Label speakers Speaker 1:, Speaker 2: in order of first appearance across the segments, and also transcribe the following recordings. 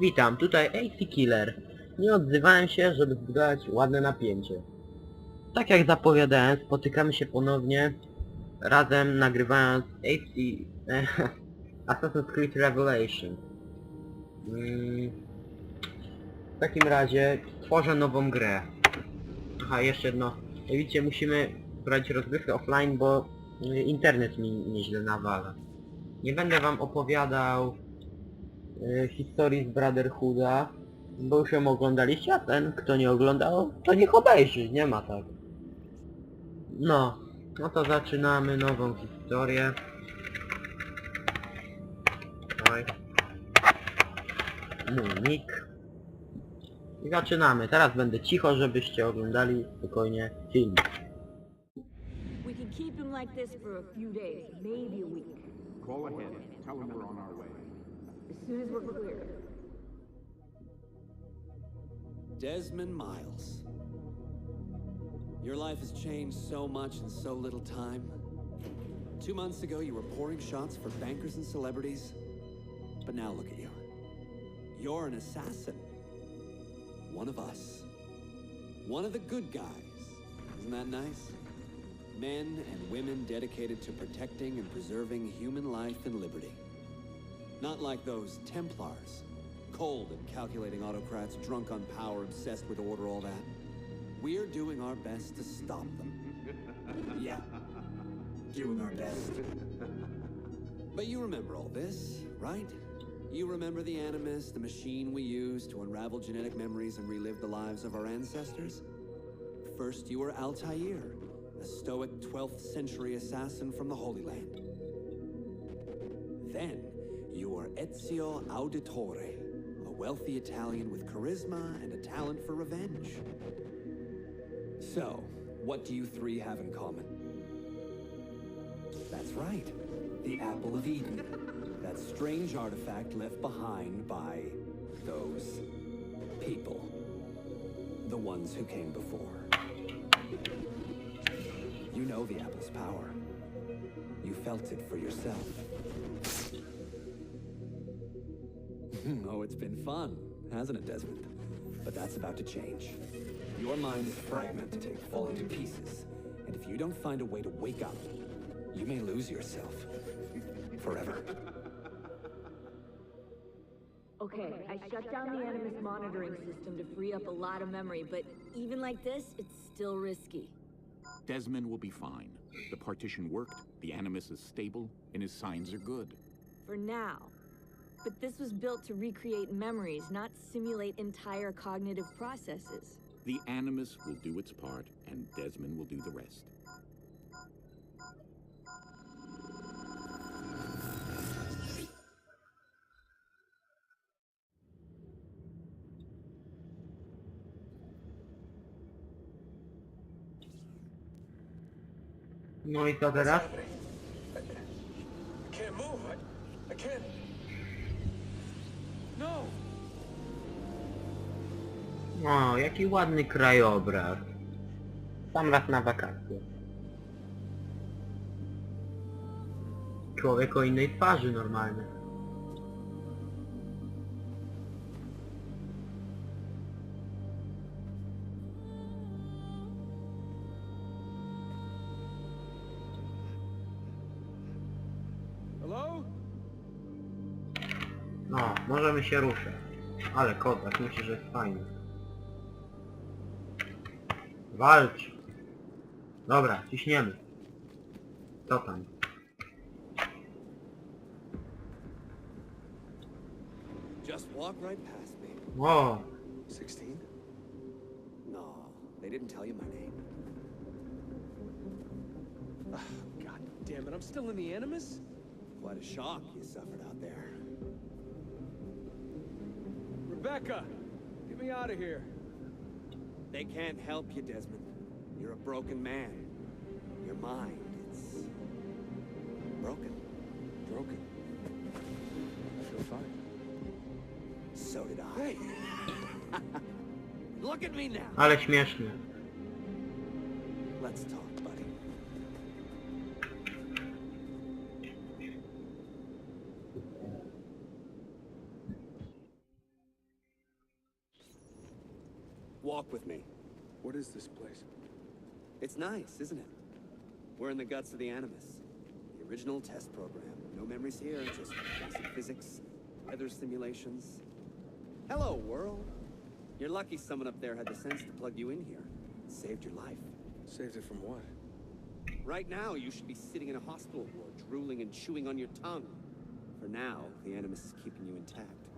Speaker 1: Witam, tutaj AC Killer. Nie odzywałem się, żeby zbudować ładne napięcie. Tak jak zapowiadałem, spotykamy się ponownie, razem nagrywając AC... Assassin's Creed Revelation. Mm, w takim razie tworzę nową grę. Aha, jeszcze jedno. Jak widzicie, musimy brać rozgrywkę offline, bo internet mi nieźle nawala. Nie będę wam opowiadał y, historii z Brotherhooda, bo już ją oglądaliście, a ten, kto nie oglądał, to niech obejrzy, nie ma tak. No, no to zaczynamy nową historię. Oj. Mój nick. I zaczynamy. Teraz będę cicho, żebyście oglądali spokojnie film.
Speaker 2: We can keep him like this for a few days, maybe a week.
Speaker 3: Call ahead. Tell him we're on our way.
Speaker 2: As soon as we're clear.
Speaker 4: Desmond Miles. Your life has changed so much in so little time. Two months ago, you were pouring shots for bankers and celebrities. But now look at you. You're an assassin. One of us. One of the good guys. Isn't that nice? Men and women dedicated to protecting and preserving human life and liberty. Not like those Templars. Cold and calculating autocrats, drunk on power, obsessed with order, all that. We're doing our best to stop them. yeah. Doing our best. But you remember all this, right? You remember the Animus, the machine we used to unravel genetic memories and relive the lives of our ancestors? First, you were Altair, a stoic 12th century assassin from the Holy Land. Then, you are Ezio Auditore, a wealthy Italian with charisma and a talent for revenge. So, what do you three have in common? That's right. The Apple of Eden. That strange artifact left behind by those people. The ones who came before. You know the Apple's power. You felt it for yourself. oh, it's been fun, hasn't it, Desmond? But that's about to change. Your mind is fragmented, falling to pieces. And if you don't find a way to wake up, you may lose yourself. Forever.
Speaker 2: Okay, I shut down the Animus monitoring system to free up a lot of memory, but even like this, it's still risky.
Speaker 3: Desmond will be fine. The partition worked, the Animus is stable, and his signs are good.
Speaker 2: For now. But this was built to recreate memories, not simulate entire cognitive processes.
Speaker 3: The Animus will do its part, and Desmond will do the rest.
Speaker 1: No i co teraz?
Speaker 5: I can't move. I, I can't.
Speaker 1: O, jaki ładny krajobraz. Sam raz na wakacje. Człowiek o innej twarzy normalnie. Możemy się ruszać. Ale kozak, myślę, że jest fajny. Walcz! Dobra, ciśniemy. Co tam?
Speaker 4: Just walk right past me.
Speaker 1: O,
Speaker 5: 16?
Speaker 4: No, they didn't tell you my name.
Speaker 5: Ah, God damn it, I'm still in the Animus?
Speaker 4: Quite a shock you suffered out there.
Speaker 5: Rebecca! Get me out of here.
Speaker 4: They can't help you, Desmond. You're a broken man. Your mind, it's... broken.
Speaker 5: Broken. I feel fine.
Speaker 4: So did I.
Speaker 5: Hey!
Speaker 4: Look at me now.
Speaker 1: ale śmiesznie.
Speaker 4: Walk with me.
Speaker 5: What is this place?
Speaker 4: It's nice, isn't it? We're in the guts of the Animus. The original test program. No memories here, just basic physics, weather simulations. Hello, world. You're lucky someone up there had the sense to plug you in here. It saved your life.
Speaker 5: Saved it from what?
Speaker 4: Right now, you should be sitting in a hospital ward, drooling and chewing on your tongue. For now, the Animus is keeping you intact.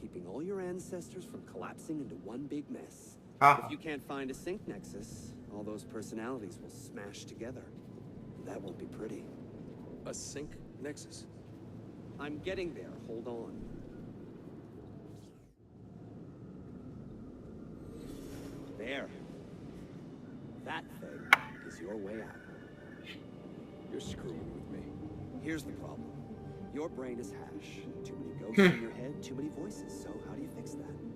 Speaker 4: Keeping all your ancestors from collapsing into one big mess.
Speaker 1: Ah.
Speaker 4: If you can't find a sync nexus, all those personalities will smash together. That won't be pretty.
Speaker 5: A sync nexus?
Speaker 4: I'm getting there. Hold on. There. That thing is your way out.
Speaker 5: You're screwing with me.
Speaker 4: Here's the problem. Your brain is hash. Too many ghosts in your head, too many voices. So how do you fix that?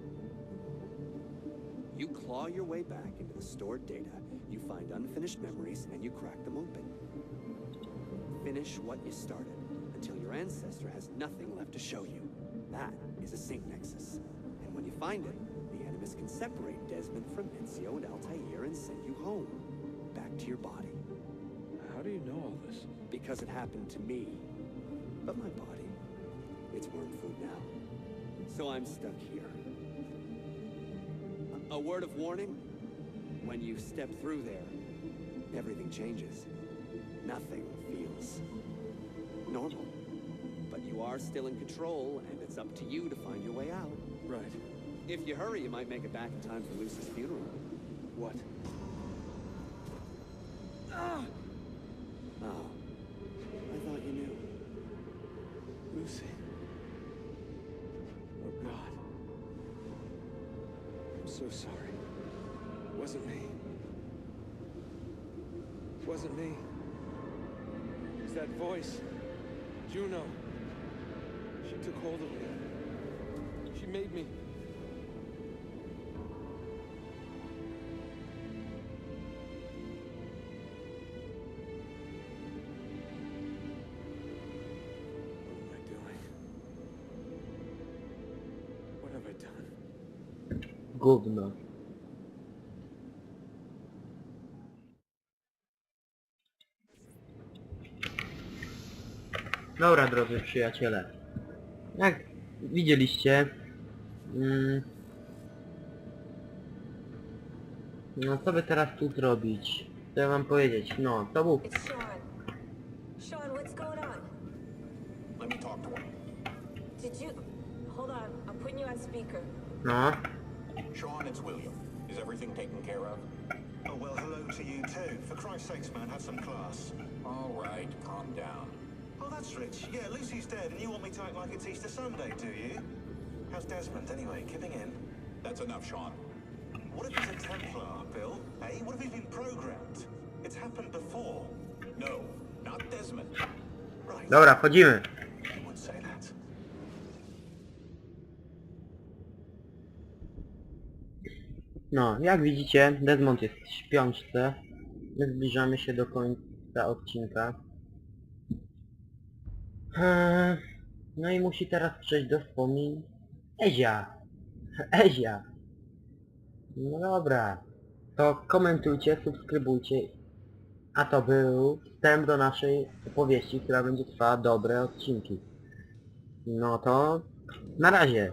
Speaker 4: You claw your way back into the stored data, you find unfinished memories, and you crack them open. Finish what you started, until your ancestor has nothing left to show you. That is a sync nexus. And when you find it, the Animus can separate Desmond from Ezio and Altair and send you home. Back to your body.
Speaker 5: How do you know all this?
Speaker 4: Because it happened to me. But my body, it's worm food now. So I'm stuck here. A, word of warning? When you step through there, everything changes. Nothing feels normal. But you are still in control, and it's up to you to find your way out.
Speaker 5: Right.
Speaker 4: If you hurry, you might make it back in time for Lucy's funeral.
Speaker 5: What? Ah! Oh, so sorry. It wasn't me. It wasn't me. It was that voice. Juno. She took hold of me. She made me.
Speaker 1: Gówno. Dobra, drodzy przyjaciele. Jak widzieliście... Mm, no co by teraz tu zrobić? Co ja wam powiedzieć? No, to był...
Speaker 2: Sean, what's going on?
Speaker 3: Let me talk to him.
Speaker 2: Did you... Hold on, I'm putting you on speaker.
Speaker 1: No.
Speaker 3: Sean, it's William. Is everything taken care of?
Speaker 6: Oh, well, hello to you too. For Christ's sakes, man, have some class.
Speaker 3: All right, calm down.
Speaker 6: Oh, that's rich. Yeah, Lucy's dead, and you want me to act like it's Easter Sunday, do you? How's Desmond, anyway? Kipping in?
Speaker 3: That's enough, Sean.
Speaker 6: What if he's a Templar, Bill? Eh? What if he's been programmed? It's happened before.
Speaker 3: No, not Desmond.
Speaker 6: Right.
Speaker 1: Dobra, wchodzimy. No, jak widzicie, Desmond jest w śpiączce. My zbliżamy się do końca odcinka. Eee, No i musi teraz przejść do wspomnień Ezia. Ezia. No dobra. To komentujcie, subskrybujcie. A to był wstęp do naszej opowieści, która będzie trwała dobre odcinki. No to na razie.